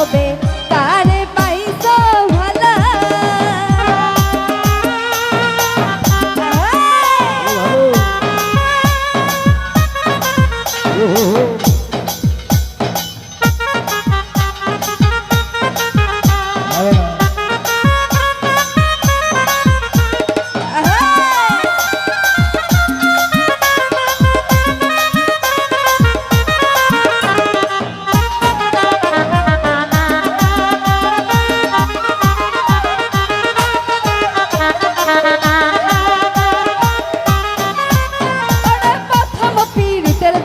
হবে তার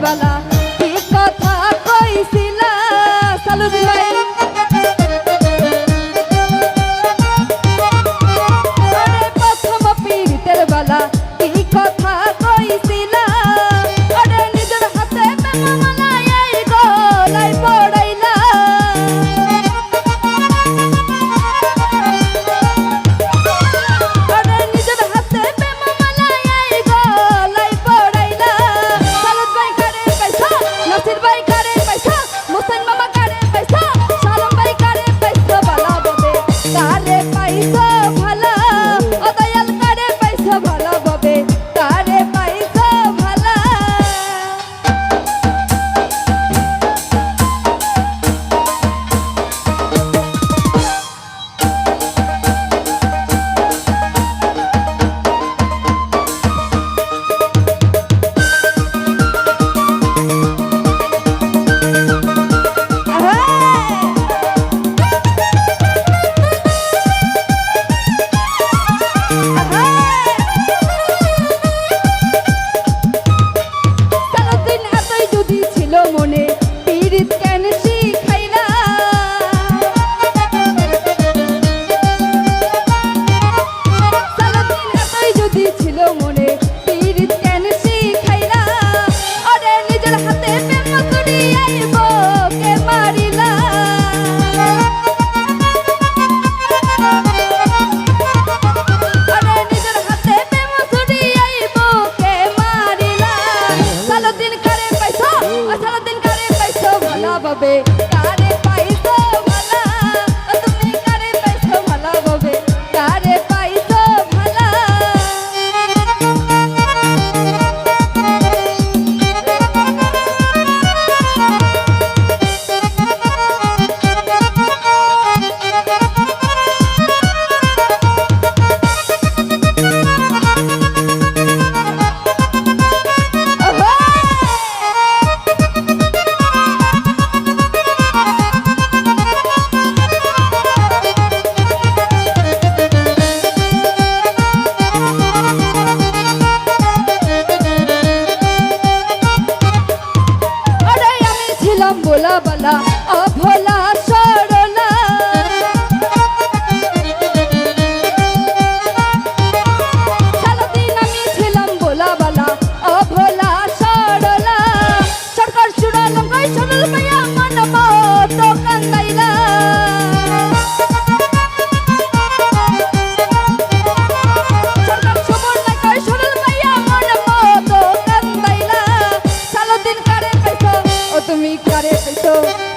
বালা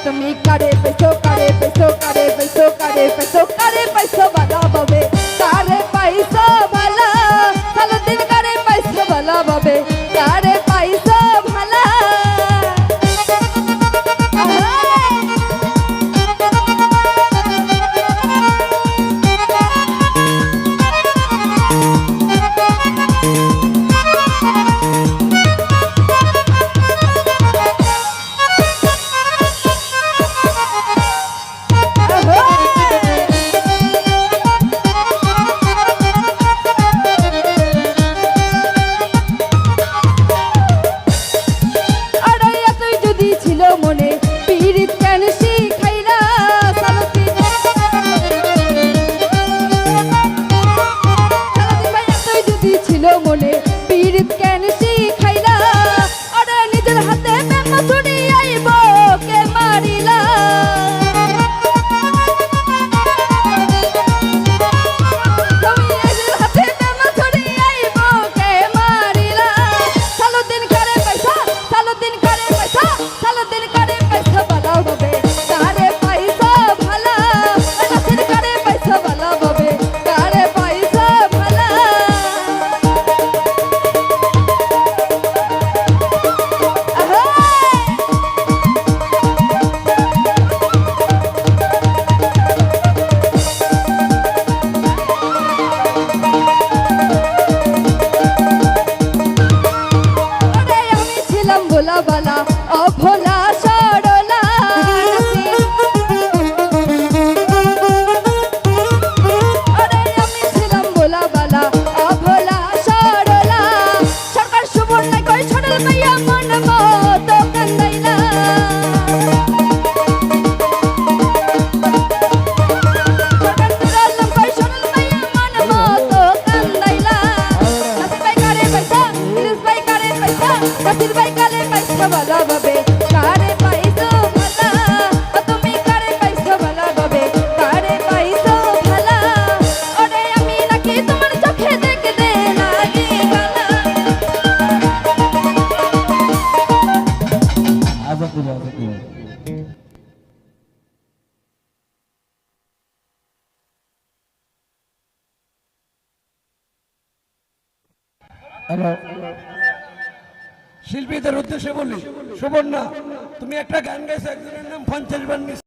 তুমি করে পেছো করে পেছো করে পেছো করে পেছো করে পেছো হ্যালো। শিল্পীদের উদ্দেশ্যে বলি সুবর্ণা তুমি একটা গান গাইছো একজনের নাম পঞ্চাশ বার